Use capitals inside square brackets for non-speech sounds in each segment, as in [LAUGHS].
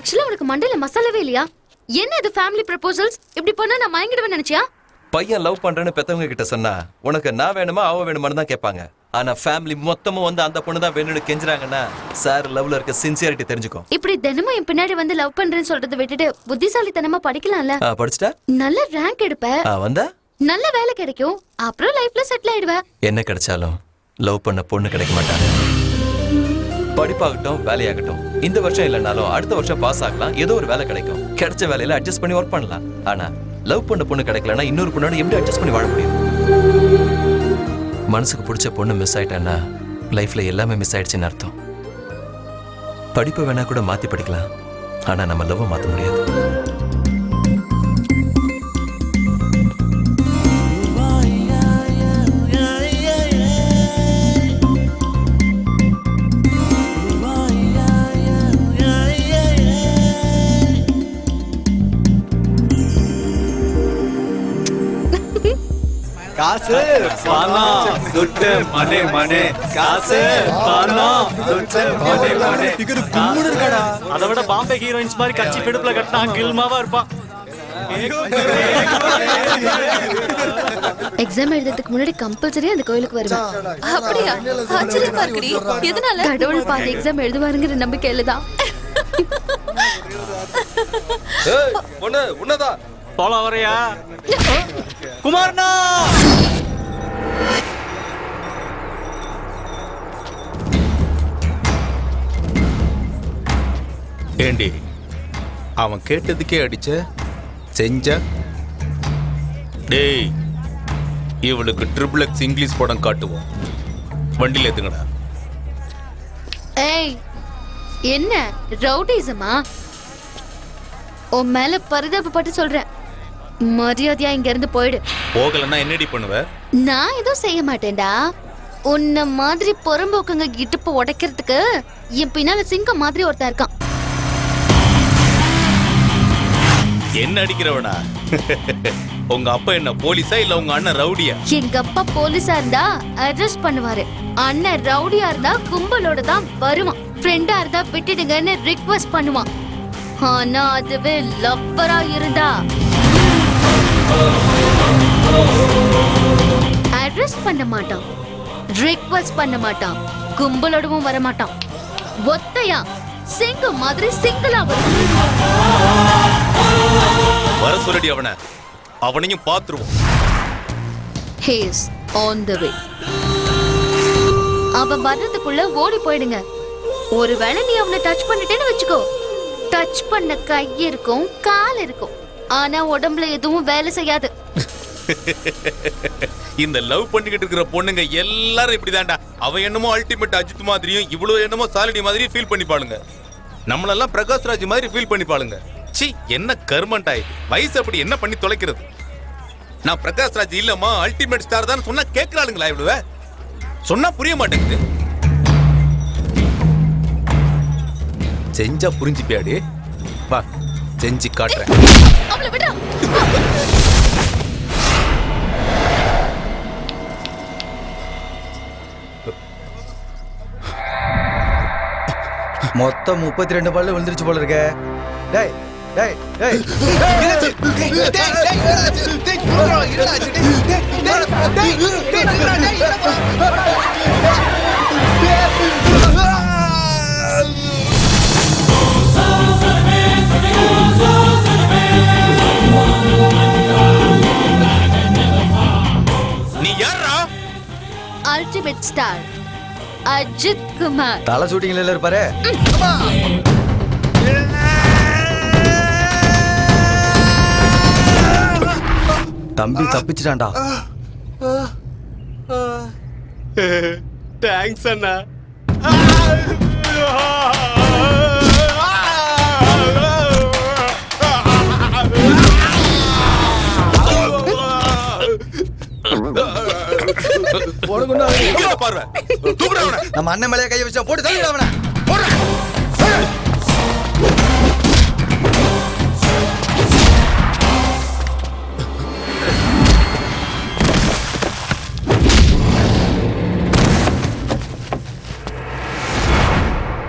ஆக்சுவலா உனக்கு மண்டையில மசாலாவே இல்லையா? என்ன இது ஃபேமிலி ப்ரப்போசல்ஸ் இப்படி பண்ணா நான் மயங்கிடுவேன் நினைச்சியா? பையன் லவ் பண்றேன்னு பெத்தவங்க கிட்ட சொன்னா உனக்கு நான் வேணுமா அவ வேணுமான்னு தான் கேட்பாங்க. ஆனா ஃபேமிலி மொத்தமும் வந்து அந்த பொண்ணு தான் வேணும்னு கெஞ்சுறாங்கன்னா சார் லவ்ல இருக்க சின்சியாரிட்டி தெரிஞ்சுக்கும். இப்படி தினமும் என் பின்னாடி வந்து லவ் பண்றேன்னு சொல்றதை விட்டுட்டு புத்திசாலித்தனமா படிக்கலாம்ல? ஆ, படிச்சிட்டா? நல்ல ரேங்க் எடுப்ப. ஆ, வந்தா? நல்ல வேலை கிடைக்கும். அப்புறம் லைஃப்ல செட்டில் ஆயிடுவ. என்ன கிடைச்சாலும் லவ் பண்ண பொண்ணு கிடைக்க மாட்டாங்க படிப்பாகட்டும் வேலையாகட்டும். இந்த வருஷம் இல்லைனாலும் அடுத்த வருஷம் பாஸ் ஆகலாம். ஏதோ ஒரு வேலை கிடைக்கும். கிடைச்ச வேலையில அட்ஜஸ்ட் பண்ணி ஒர்க் பண்ணலாம். ஆனா லவ் பண்ண பொண்ணு கிடைக்கலன்னா இன்னொரு பொண்ணோட எப்படி அட்ஜஸ்ட் பண்ணி வாழ முடியும்? மனசுக்கு பிடிச்ச பொண்ணு மிஸ் ஆயிட்டேன்னா லைஃப்ல எல்லாமே மிஸ் ஆயிடுச்சுன்னு அர்த்தம். படிப்பை வேணா கூட மாத்தி படிக்கலாம். ஆனா நம்ம லவ் மாத்த முடியாது. காசு பணம் துட்டு மணி மணி. காசு பணம் துட்டு மணி மணி. இது கும்முடு இருக்காடா. அதை விட பாம்பே ஹீரோயின்ஸ் மாதிரி கட்சி பிடிப்புல கட்டினா கில்மாவா இருப்பான். எக்ஸாம் எழுதுறதுக்கு முன்னாடி கம்பல்சரி அந்த கோயிலுக்கு வருவேன் அப்படியா? ஆச்சரியமா இருக்குடி. எதனால? கடவுள் பாதி எக்ஸாம் எழுதுவாருங்கிற நம்பிக்கையில தான். பொண்ணு உன்னதா போலாம் வரையா குமார்னா! ஏண்டி அவன் கேட்டதுக்கே அடிச்ச? செஞ்ச? டேய் இவளுக்கு ட்ரிபிள் எக்ஸ் இங்கிலீஷ் படம் காட்டுவோம். வண்டியில் ஏத்துங்கடா. ஏய் என்ன? ரவுடிசமா? உன் மேல பரிதாபப்பட்டு சொல்றேன். மரியாதையா இங்க இருந்து போயிடு. போகலன்னா என்னடி பண்ணுவ? நான் எதுவும் செய்ய மாட்டேன்டா. உன்ன மாதிரி புறம்போக்குங்க இடுப்பு உடைக்கிறதுக்கு என் பின்னால சிங்கம் மாதிரி ஒருத்தன் இருக்கான். என்ன அடிக்கிறவனா? [LAUGHS] உங்க அப்பா என்ன போலீஸா இல்ல உங்க அண்ணன் ரவுடியா? எங்க அப்பா போலீஸா இருந்தா அரெஸ்ட் பண்ணுவாரு. அண்ணன் ரவுடியா இருந்தா கும்பலோட தான் வருவான். ஃப்ரெண்டா இருந்தா விட்டுடுங்கன்னு ரிக்வெஸ்ட் பண்ணுவான். ஆனா அதுவே லவ்வரா இருந்தா. அரெஸ்ட் பண்ண மாட்டான். ரிக்வெஸ்ட் பண்ண மாட்டான். கும்பலோடவும் வர மாட்டான். ஒத்தையா? சிங்கம் மாதிரி சிங்கிளா வரும். வர சொல்லடி அவனை. அவனையும் பாத்துருவோம் ஹேஸ் ஆன் த வே அவன் வர்றதுக்குள்ள ஓடி போயிடுங்க. ஒருவேளை நீ அவனை டச் பண்ணிட்டேன்னு வச்சுக்கோ. டச் பண்ண கை இருக்கும் கால் இருக்கும். ஆனா உடம்புல எதுவும் வேலை செய்யாது. [LAUGHS] இந்த லவ் பண்ணிக்கிட்டு இருக்கிற பொண்ணுங்க எல்லாரும் இப்படிதான்டா. அவ என்னமோ அல்டிமேட் அஜித் மாதிரியும் இவ்வளவு என்னமோ சாலினி மாதிரியும் ஃபீல் பண்ணிப்பாளுங்க. நம்மளெல்லாம் பிரகாஷ் ராஜ் மாதிரி ஃபீல் பண்ணிப்பாளுங்க. சி என்ன கர்மண்டா இது? வயசு அப்படி என்ன பண்ணி தொலைக்கிறது? நான் பிரகாஷ் ராஜ் இல்லம்மா அல்டிமேட் ஸ்டார் தான் சொன்னா கேட்கறாளுங்களா இவ்வளவு சொன்னா புரிய மாட்டேங்குது. செஞ்சா புரிஞ்சுப்பியாடி வா செஞ்சு காட்டுறேன். மொத்தம் முப்பத்தி ரெண்டு பல்லு விழுந்துருச்சு போல இருக்க. டேய் டேய் டேய் நீ யாரா அல்டிமேட் ஸ்டார் அஜித் குமார் தலை ஷூட்டிங்ல இருப்பாரு தம்பி தப்பிச்சிட்டான்டா தேங்க்ஸ் அண்ணா. நம்ம அண்ணன் மேலே கைய வச்சா போட்டு தள்ளிடு அவனை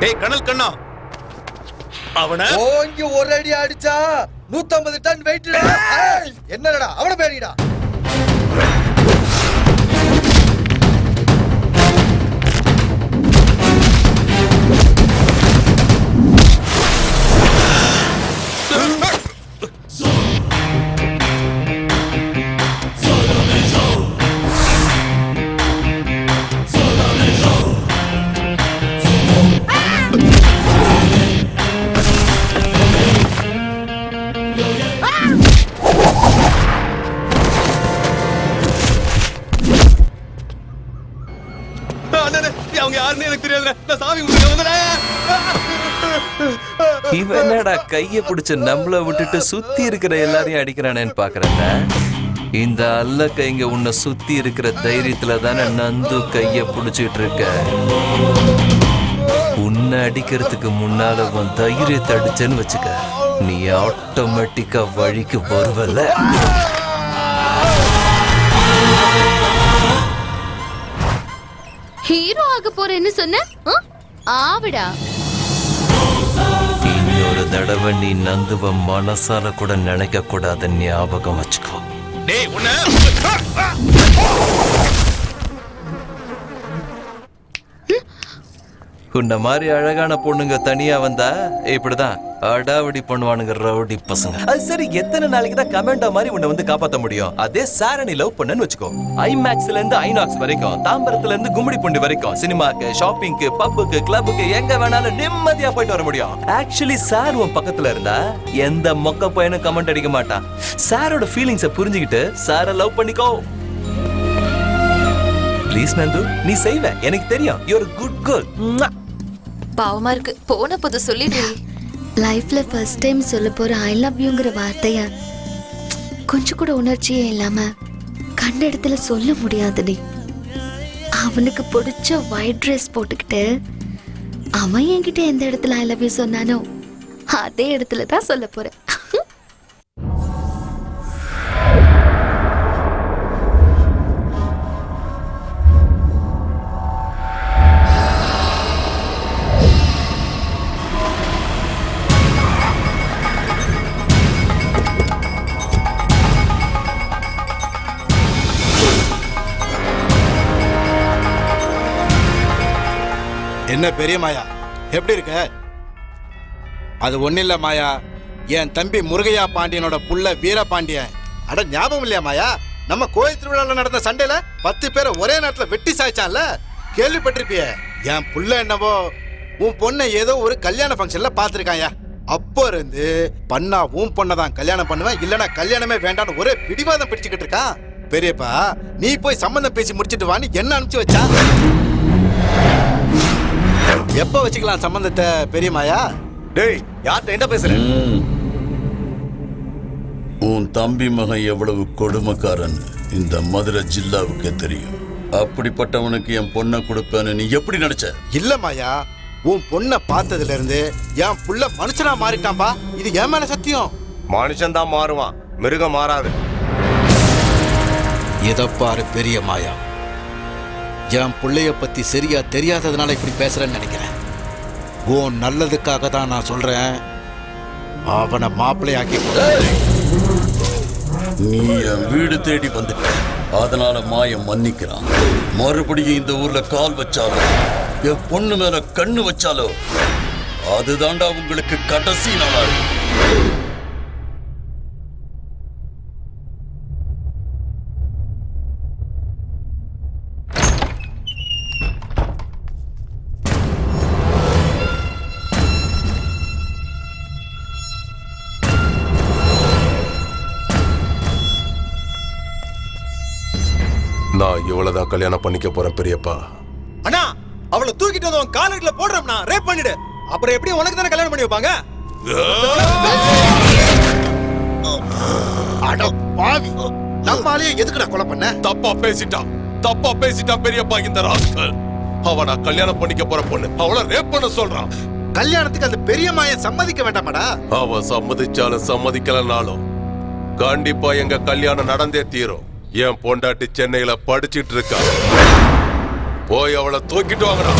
டேய் கனல் கண்ணா. அவன? ஓங்கி ஒரு அடி அடிச்சா நூத்தம்பது டன் வெயிட் என்னடா? அவன பேரிடா அவங்க யாருன்னு எனக்கு தெரியாதுல நான் சாமி கும்பிட்டு இவன் என்னடா கைய பிடிச்ச நம்மள விட்டுட்டு சுத்தி இருக்கிற எல்லாரையும் அடிக்கிறானேன்னு பாக்குறேன் இந்த அல்ல கைங்க உன்னை சுத்தி இருக்கிற தைரியத்துல தானே நந்து கைய பிடிச்சிட்டு இருக்க. உன்னை அடிக்கிறதுக்கு முன்னால உன் தைரியத்தை அடிச்சேன்னு வச்சுக்க. நீ ஆட்டோமேட்டிக்கா வழிக்கு வருவல ஹீரோ ஆக போறேன்னு சொன்ன? ஆவிடா இன்னொரு தடவை நீ நந்துவ மனசால கூட நினைக்க கூடாத ஞாபகம் வச்சுக்கோ. டேய் உன்ன உன்ன மாதிரி அழகான பொண்ணுங்க தனியா வந்தா இப்படிதான் அடாவடி பண்ணுவானுங்க ரவுடி பசங்க. அது சரி எத்தனை நாளைக்கு தான் கமெண்டா மாதிரி உன்னை வந்து காப்பாத்த முடியும்? அதே சாரணி லவ் பண்ணன்னு வச்சுக்கோ. ஐமேக்ஸ்ல இருந்து ஐநாக்ஸ் வரைக்கும் தாம்பரத்துல இருந்து கும்மிடிப்பூண்டி வரைக்கும் சினிமாக்கு ஷாப்பிங்க்கு பப்புக்கு கிளப்புக்கு எங்க வேணாலும் நிம்மதியா போயிட்டு வர முடியும். ஆக்சுவலி சார் உன் பக்கத்துல இருந்தா எந்த மொக்க பையனும் கமெண்ட் அடிக்க மாட்டான். சாரோட ஃபீலிங்ஸை புரிஞ்சுக்கிட்டு சாரை லவ் பண்ணிக்கோ. ப்ளீஸ் நந்து நீ செய்வ. எனக்கு தெரியும். யூ குட் கேர்ள் பாவமா இருக்கு. போன போது சொல்லிடு லைஃப்ல ஃபர்ஸ்ட் டைம் சொல்ல போற ஐ லவ் யூங்கிற வார்த்தைய கொஞ்சம் கூட உணர்ச்சியே இல்லாம கண்ட இடத்துல சொல்ல முடியாதுடி. அவனுக்கு பிடிச்ச ஒயிட் ட்ரெஸ் போட்டுக்கிட்டு அவன் என்கிட்ட எந்த இடத்துல ஐ லவ் யூ சொன்னானோ அதே இடத்துல தான் சொல்ல போறேன். என்ன பெரிய மாயா? எப்படி இருக்க? அது ஒன்றும் இல்லை மாயா. என் தம்பி முருகையா பாண்டியனோட புள்ள வீரபாண்டியன். அட ஞாபகம் இல்லையா மாயா? நம்ம கோயில் திருவிழாவில் நடந்த சண்டையில பத்து பேரை ஒரே நேரத்தில் வெட்டி சாய்ச்சான்ல? கேள்விப்பட்டிருப்பிய. என் புள்ள என்னவோ உன் பொண்ணை ஏதோ ஒரு கல்யாண ஃபங்க்ஷனில் பார்த்துருக்காயா அப்போ இருந்து பண்ணா உன் பொண்ணை தான் கல்யாணம் பண்ணுவேன் இல்லனா கல்யாணமே வேண்டான்னு ஒரே பிடிவாதம் பிடிச்சுக்கிட்டு இருக்கான். பெரியப்பா நீ போய் சம்மந்தம் பேசி முடிச்சிட்டு வான்னு என்ன அனுப்பிச்சு வச்சா? எப்ப வச்சுக்கலாம் சம்பந்தத்தை பெரியமாயா டேய் யார்கிட்ட என்ன பேசுற? உன் தம்பி மகன் எவ்வளவு கொடுமைக்காரன். இந்த மதுரை ஜில்லாவுக்கு தெரியும். அப்படிப்பட்டவனுக்கு என் பொண்ணை கொடுப்பேன்னு நீ எப்படி நினைச்ச? இல்ல மாயா உன் பொண்ணை பார்த்ததுல இருந்து என் புள்ள மனுஷனா மாறிட்டான்பா. இது என் மேல சத்தியம். மனுஷன் தான் மாறுவான். மிருகம் மாறாது. இத பாரு பெரிய மாயா. என் பிள்ளைய பத்தி சரியா தெரியாததுனால இப்படி பேசுறேன்னு நினைக்கிறேன். உன் நல்லதுக்காக தான் நான் சொல்றேன். அவனை மாப்பிள்ளையாக்கி நீ என் வீடு தேடி வந்துட்ட. அதனால மாயம் மன்னிக்கிறான். மறுபடியும் இந்த ஊர்ல கால் வச்சாலோ என் பொண்ணு மேல கண்ணு வச்சாலோ அதுதான்டா உங்களுக்கு கடைசி நாளா நான் இவ்வளவுதான் கல்யாணம் பண்ணிக்க போறேன் பெரியப்பா. அண்ணா அவளை தூக்கிட்டு வந்து உன் காலடியில போடுறோம்னா ரேப் பண்ணிடு. அப்புறம் எப்படி உனக்கு தானே கல்யாணம் பண்ணி வைப்பாங்க? அட பாவி. நம்மாலேயே எதுக்குடா கொலை பண்ண? தப்பா பேசிட்டான். தப்பா பேசிட்டான் பெரியப்பா இந்த ராஸ்கல். அவ நான் கல்யாணம் பண்ணிக்க போற பொண்ணு. அவளை ரேப் பண்ண சொல்றான். கல்யாணத்துக்கு அந்த பெரிய மாயன் சம்மதிக்க வேண்டாமாடா? அவ சம்மதிச்சாலும் சம்மதிக்கலனாலும் கண்டிப்பா எங்க கல்யாணம் நடந்தே தீரும். என் பொண்டாட்டி சென்னையில படிச்சிட்டு இருக்கா. போய் அவளை தூக்கிட்டு வாங்கடா.